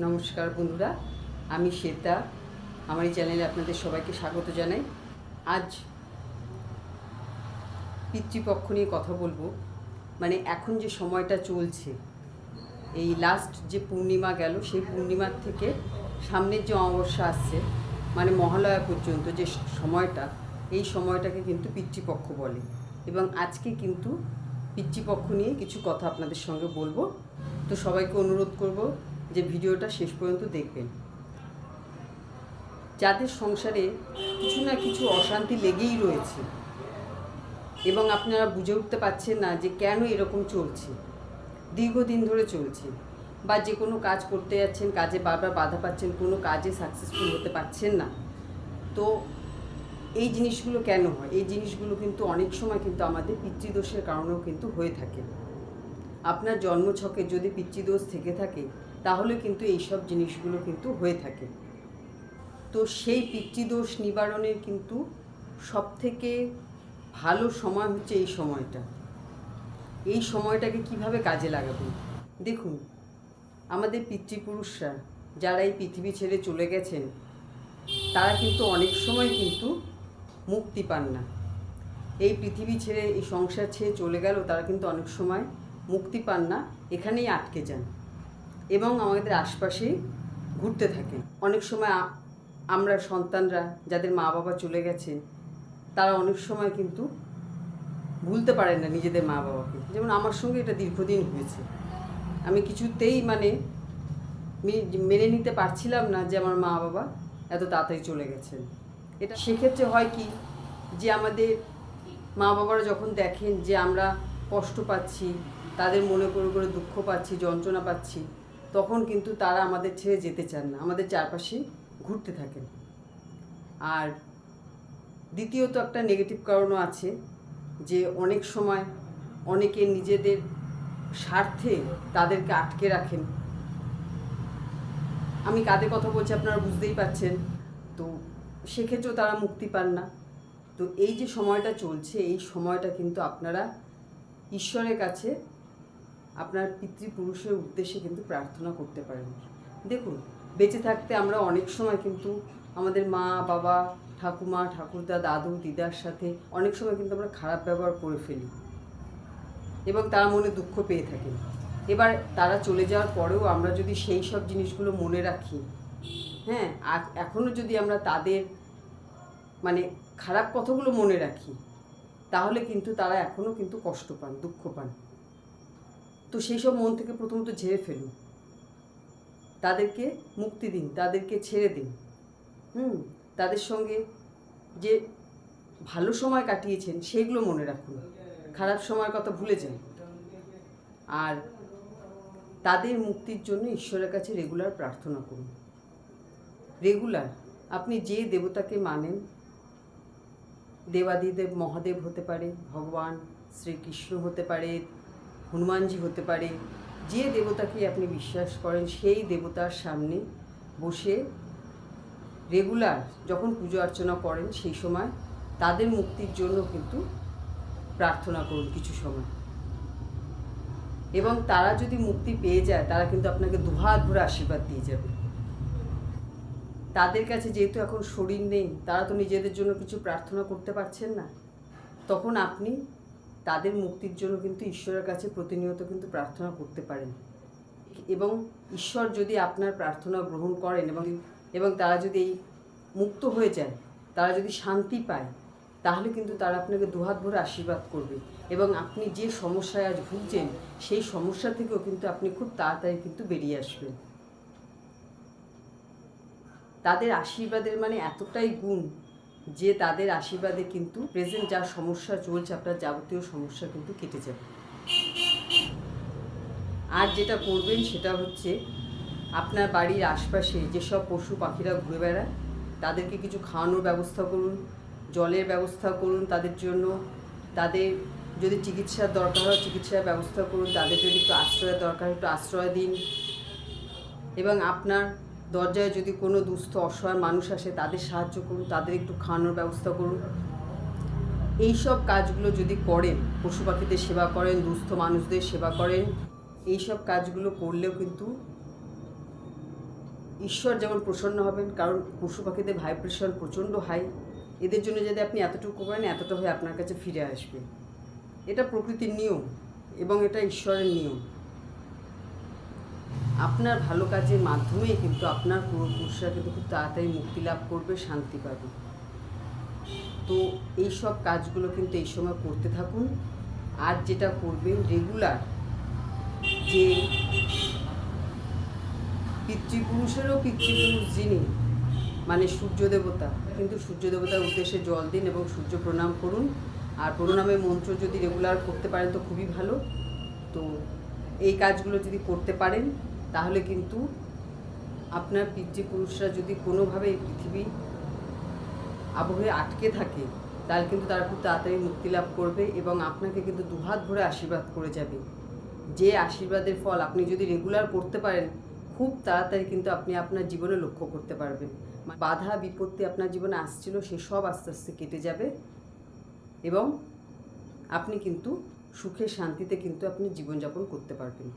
নমস্কার বন্ধুরা, আমি শ্বেতা। আমার এই চ্যানেলে আপনাদের সবাইকে স্বাগত জানাই। আজ পিতৃপক্ষ নিয়ে কথা বলব। মানে এখন যে সময়টা চলছে, এই লাস্ট যে পূর্ণিমা গেল, সেই পূর্ণিমার থেকে সামনের যে অমাবস্যা আসছে মানে মহালয়া পর্যন্ত যে সময়টা, এই সময়টাকে কিন্তু পিতৃপক্ষ বলে। এবং আজকে কিন্তু পিতৃপক্ষ নিয়ে কিছু কথা আপনাদের সঙ্গে বলব। তো সবাইকে অনুরোধ করব যে ভিডিওটা শেষ পর্যন্ত দেখবেন। যাদের সংসারে কিছু না কিছু অশান্তি লেগেই রয়েছে এবং আপনারা বুঝে উঠতে পারছেন না যে কেন এরকম চলছে, দীর্ঘদিন ধরে চলছে বা যে কোনো কাজ করতে যাচ্ছেন, কাজে বারবার বাধা পাচ্ছেন, কোনো কাজে সাকসেসফুল হতে পারছেন না। তো এই জিনিসগুলো কেন হয়? এই জিনিসগুলো কিন্তু অনেক সময় কিন্তু আমাদের পিতৃদোষের কারণেও কিন্তু হয়ে থাকে। আপনার জন্মছকে যদি পিতৃদোষ থেকে থাকে, তাহলে কিন্তু এইসব জিনিসগুলো কিন্তু হয়ে থাকে। তো সেই পিতৃদোষ নিবারণের কিন্তু সবথেকে ভালো সময় হচ্ছে এই সময়টা। এই সময়টাকে কীভাবে কাজে লাগাবেন? দেখুন, আমাদের পিতৃপুরুষরা যারা এই পৃথিবী ছেড়ে চলে গেছেন, তারা কিন্তু অনেক সময় কিন্তু মুক্তি পান না। এই পৃথিবী ছেড়ে এই সংসার ছেড়ে চলে গেল, তারা কিন্তু অনেক সময় মুক্তি পান না, এখানেই আটকে যান এবং আমাদের আশপাশে ঘুরতে থাকেন। অনেক সময় আমরা সন্তানরা যাদের মা বাবা চলে গেছে, তারা অনেক সময় কিন্তু ভুলতে পারেন না নিজেদের মা বাবাকে। যেমন আমার সঙ্গে এটা দীর্ঘদিন হয়েছে। আমি কিছুতেই মানে মেনে নিতে পারছিলাম না যে আমার মা বাবা এত তাড়াতাড়ি চলে গেছেন। এটা সেক্ষেত্রে হয় কি যে আমাদের মা বাবারা যখন দেখেন যে আমরা কষ্ট পাচ্ছি তাদের মনে করে করে দুঃখ পাচ্ছি, যন্ত্রণা পাচ্ছি, তখন কিন্তু তারা আমাদের ছেড়ে যেতে চান না। আমাদের চারপাশে ঘুরতে থাকেন। আর দ্বিতীয়ত একটা নেগেটিভ কারণও আছে যে অনেক সময় অনেকে নিজেদের স্বার্থে তাদেরকে আটকে রাখেন। আমি কাদের কথা বলছি আপনারা বুঝতেই পাচ্ছেন তো সেক্ষেত্রেও তারা মুক্তি পান না। তো এই যে সময়টা চলছে, এই সময়টা কিন্তু আপনারা ঈশ্বরের কাছে আপনার পিতৃপুরুষের উদ্দেশ্যে কিন্তু প্রার্থনা করতে পারেন। দেখুন, বেঁচে থাকতে আমরা অনেক সময় কিন্তু আমাদের মা, বাবা, ঠাকুমা, ঠাকুরদা, দাদু, দিদার সাথে অনেক সময় কিন্তু আমরা খারাপ ব্যবহার করে ফেলি এবং তারা মনে দুঃখ পেয়ে থাকেন এবার তারা চলে যাওয়ার পরেও আমরা যদি সেই সব জিনিসগুলো মনে রাখি হ্যাঁ এখনও যদি আমরা তাদের মানে খারাপ কথাগুলো মনে রাখি, তাহলে কিন্তু তারা এখনও কিন্তু কষ্ট পান, দুঃখ পান। তো সেই সব মন থেকে প্রথমত ঝেড়ে ফেলুন। তাদেরকে মুক্তি দিন, তাদেরকে ছেড়ে দিন। হুম, তাদের সঙ্গে যে ভালো সময় কাটিয়েছেন সেগুলো মনে রাখুন। খারাপ সময়ের কথা ভুলে যান। আর তাদের মুক্তির জন্য ঈশ্বরের কাছে রেগুলার প্রার্থনা করুন। রেগুলার, আপনি যে দেবতাকে মানেন, দেবাদিদেব, মহাদেব হতে পারে, ভগবান শ্রীকৃষ্ণ হতে পারে হনুমানজি হতে পারে, যে দেবতাকে আপনি বিশ্বাস করেন সেই দেবতার সামনে বসে রেগুলার যখন পুজো অর্চনা করেন সেই সময় তাদের মুক্তির জন্য কিন্তু প্রার্থনা করুন কিছু সময়। এবং তারা যদি মুক্তি পেয়ে যায় তারা কিন্তু আপনাকে দুহাত ভরে আশীর্বাদ দিয়ে যাবে। তাদের কাছে যেহেতু এখন শরীর নেই, তারা তো নিজেদের জন্য কিছু প্রার্থনা করতে পারছেন না। তখন আপনি তাদের মুক্তির জন্য কিন্তু ঈশ্বরের কাছে প্রতিনিয়ত কিন্তু প্রার্থনা করতে পারেন। এবং ঈশ্বর যদি আপনার প্রার্থনা গ্রহণ করেন এবং এবং তারা যদি এই মুক্ত হয়ে যায়, তারা যদি শান্তি পায়, তাহলে কিন্তু তারা আপনাকে দুহাত ভরে আশীর্বাদ করবে। এবং আপনি যে সমস্যায় আজ ভুগছেন, সেই সমস্যা থেকেও কিন্তু আপনি খুব তাড়াতাড়ি কিন্তু বেরিয়ে আসবেন। তাদের আশীর্বাদের মানে এতটাই গুণ যে তাদের আশীর্বাদে কিন্তু প্রেজেন্ট যা সমস্যা চলছে, আপনার যাবতীয় সমস্যা কিন্তু কেটে যাবে। আর যেটা করবেন সেটা হচ্ছে, আপনার বাড়ির আশপাশে যেসব পশু পাখিরা ঘুরে বেড়ায়, তাদেরকে কিছু খাওয়ানোর ব্যবস্থা করুন, জলের ব্যবস্থা করুন তাদের জন্য। তাদের যদি চিকিৎসার দরকার হয়, চিকিৎসার ব্যবস্থা করুন। তাদের যদি একটু আশ্রয়ের দরকার হয়, একটু আশ্রয় দিন। এবং আপনার দরজায় যদি কোনো দুস্থ, অসহায় মানুষ আসে, তাদের সাহায্য করুন, তাদের একটু খাওয়ানোর ব্যবস্থা করুন। এই সব কাজগুলো যদি করেন, পশু পাখিদের সেবা করেন, দুস্থ মানুষদের সেবা করেন এই সব কাজগুলো করলেও কিন্তু ঈশ্বর যেমন প্রসন্ন হবেন, কারণ পশু পাখিদের ভাইব্রেশন প্রচণ্ড হাই এদের জন্য যদি আপনি এতটুকু করেন, এতটা হয়ে আপনার কাছে ফিরে আসবে। এটা প্রকৃতির নিয়ম এবং এটা ঈশ্বরের নিয়ম। আপনার ভালো কাজের মাধ্যমেই কিন্তু আপনার পূর্বপুরুষরা কিন্তু খুব তাড়াতাড়ি মুক্তি লাভ করবে, শান্তি পাবে। তো এই সব কাজগুলো কিন্তু এই সময় করতে থাকুন। আর যেটা করবেন রেগুলার যে পিতৃপুরুষেরও পিতৃপুরুষ যিনি মানে সূর্য দেবতা, কিন্তু সূর্য দেবতার উদ্দেশ্যে জল দিন এবং সূর্য প্রণাম করুন। আর প্রণামের মন্ত্র যদি রেগুলার করতে পারেন তো খুবই ভালো। তো এই কাজগুলো যদি করতে পারেন তাহলে কিন্তু আপনার পিতৃপুরুষরা যদি কোনোভাবে এই পৃথিবী আবহে আটকে থাকে, তাহলে কিন্তু তারা খুব তাড়াতাড়ি মুক্তি লাভ করবে এবং আপনাকে কিন্তু দুহাত ভরে আশীর্বাদ করে যাবে। যে আশীর্বাদের ফল আপনি যদি রেগুলার করতে পারেন, খুব তাড়াতাড়ি কিন্তু আপনি আপনার জীবনে লক্ষ্য করতে পারবেন। বাধা, বিপত্তি আপনার জীবনে আসছিল, সে সব আস্তে আস্তে কেটে যাবে এবং আপনি কিন্তু সুখে, শান্তিতে কিন্তু আপনি জীবনযাপন করতে পারবেন।